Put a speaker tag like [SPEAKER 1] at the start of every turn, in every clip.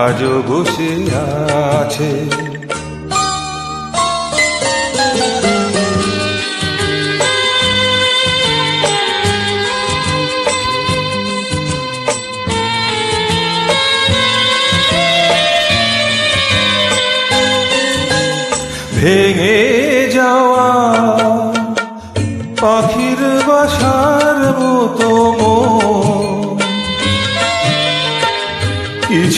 [SPEAKER 1] আজও বসে আছে ভেঙে যাওয়া পাখির বাসার মতো মন।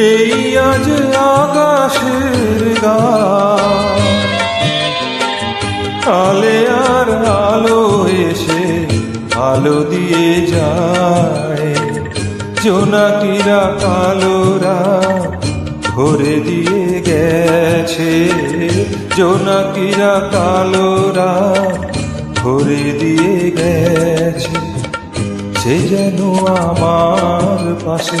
[SPEAKER 1] নেই আজ আকাশের গা। আলে আর আলো এসে আলো দিয়ে যায়। জোনাকিরা কালোরা ভরে দিয়ে গেছে। জোনাকিরা কালোরা ভরে দিয়ে গেছে। সে যেন আমার পাশে